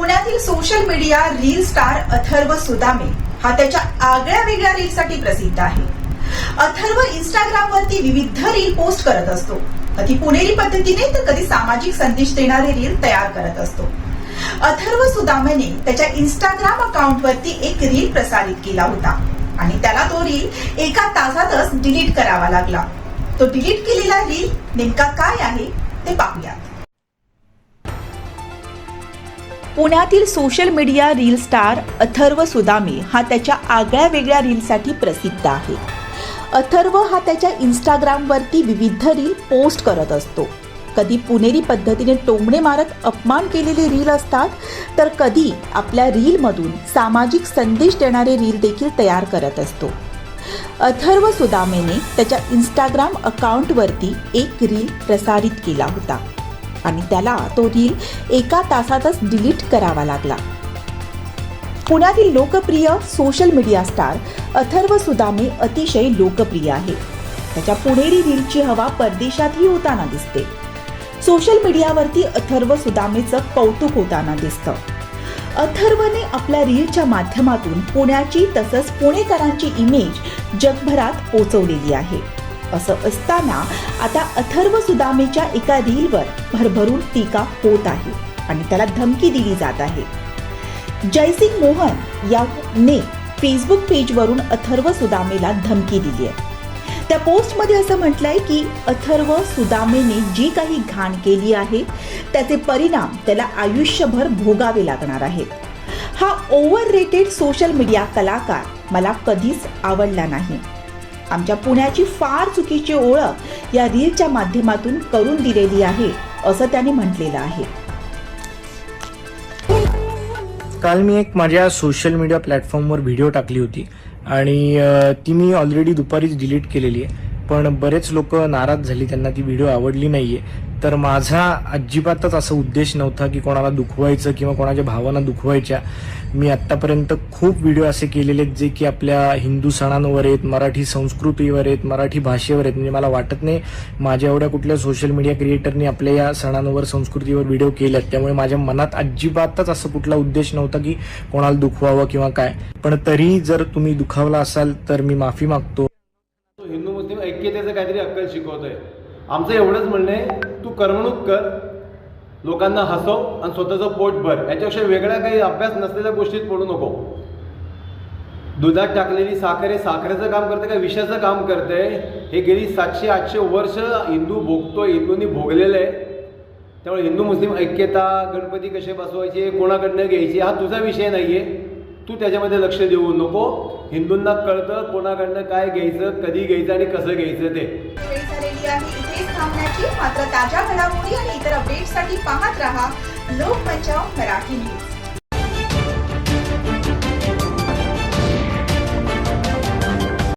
पुण्यातील social media reel star Atharva Sudame हा त्याच्या आगळ्या वेगळ्या रीलसाठी प्रसिद्ध आहे. अथर्व इंस्टाग्राम वरती विविध रील पोस्ट करत असतो. कधी पुणेरी पद्धतीने तर कधी सामाजिक संदेश देणारे रील तयार करत असतो. अथर्व सुदामेने त्याच्या इंस्टाग्राम अकाउंट वरती एक रील प्रसारित केला होता आणि त्याला तो रील एका तासातच डिलीट करावा लागला. तो डिलीट केलेला रील नेमका काय आहे ते पाहूयात. पुण्यातील social media reel star Atharva Sudame हा त्याच्या आगळ्या वेगळ्या रीलसाठी प्रसिद्ध आहे. अथर्व हा त्याच्या इंस्टाग्रामवरती विविध रील पोस्ट करत असतो. कधी पुणेरी पद्धतीने टोमणे मारत अपमान केलेले रील असतात तर कधी आपल्या रीलमधून सामाजिक संदेश देणारे रील देखील तयार करत असतो. अथर्व सुदामेने त्याच्या इंस्टाग्राम अकाउंटवरती एक रील प्रसारित केला होता. आणि त्याला तो रील एका तासातच डिलीट करावा लागला. पुण्यातील लोकप्रिय social media star Atharva Sudame अतिशय लोकप्रिय आहे. त्याच्या पुणेरी रीलची हवा परदेशातही होताना दिसते. सोशल मीडियावरती अथर्व सुदामेचं कौतुक होताना दिसतं. अथर्वने आपल्या रीलच्या माध्यमातून पुण्याची तसंच पुणेकरांची इमेज जगभरात पोचवलेली आहे. असं असताना आता अथर्व सुदामेच्या एका रीलवर भरभरून टीका होत आहे आणि त्याला धमकी दिली जात आहे. जयसिंग मोहन याने फेसबुक पेजवरून अथर्व सुदामेला धमकी दिली आहे. त्या पोस्टमध्ये असं म्हटलंय की अथर्व सुदामेने जी काही घाण केली आहे त्याचे परिणाम त्याला आयुष्यभर भोगावे लागणार आहेत. हा ओव्हर रेटेड सोशल मीडिया कलाकार मला कधीच आवडला नाही. आमच्या पुण्याची फार चुकीची ओळख या रीलच्या माध्यमातून करून दिलेली आहे असं त्याने म्हटलेलं आहे. काल मी एक माझ्या सोशल मीडिया प्लॅटफॉर्मवर व्हिडिओ टाकली होती आणि ती मी ऑलरेडी दुपारीच डिलीट केलेली आहे. पण बरेच लोक नाराज झाली त्यांना ती व्हिडिओ आवडली नाहीये. तर माझा अजिबातच असा उद्देश नव्हता की कोणाला दुखवायचं किंवा कोणाच्या भावना दुखवायच्या. मी आत्तापर्यंत खूप व्हिडिओ असे केलेले आहेत जे की आपल्या हिंदू सणांवर आहेत मराठी संस्कृतीवर आहेत मराठी भाषेवर आहेत. म्हणजे मला वाटत नाही माझ्या एवढ्या कुठल्या सोशल मीडिया क्रिएटरनी आपल्या या सणांवर संस्कृतीवर व्हिडिओ केल्यात. त्यामुळे माझ्या मनात अजिबातच असं कुठला उद्देश नव्हता की कोणाला दुखवावं किंवा काय. पण तरी जर तुम्ही दुखावला असाल तर मी माफी मागतो. हिंदू मुस्लिम ऐक्यतेचं काहीतरी अक्कल शिकवतोय. आमचं एवढंच म्हणणं आहे तू करमणूक कर. लोकांना हसव आणि स्वतःचं पोट भर. याच्यापेक्षा वेगळ्या काही अभ्यास नसलेल्या गोष्टीत पडू नको. दुधात टाकलेली साखर हे साखरेचं काम करते का विषाचं काम करते? हे गेली सातशे आठशे वर्ष हिंदू भोगतोय हिंदूंनी भोगलेलं आहे त्यामुळे हिंदू मुस्लिम ऐक्यता गणपती कसे बसवायचे कोणाकडनं घ्यायचे हा तुझा विषय नाही आहे तू त्याच्यामध्ये लक्ष देऊ नको. हिंदूंना कळतं कोणाकडनं काय घ्यायचं कधी घ्यायचं आणि कसं घ्यायचं ते. वेळ थांबण्याची मात्र ताज्या घडामोडी आणि इतर अपडेट्ससाठी पाहत रहा लोकमंच मराठी न्यूज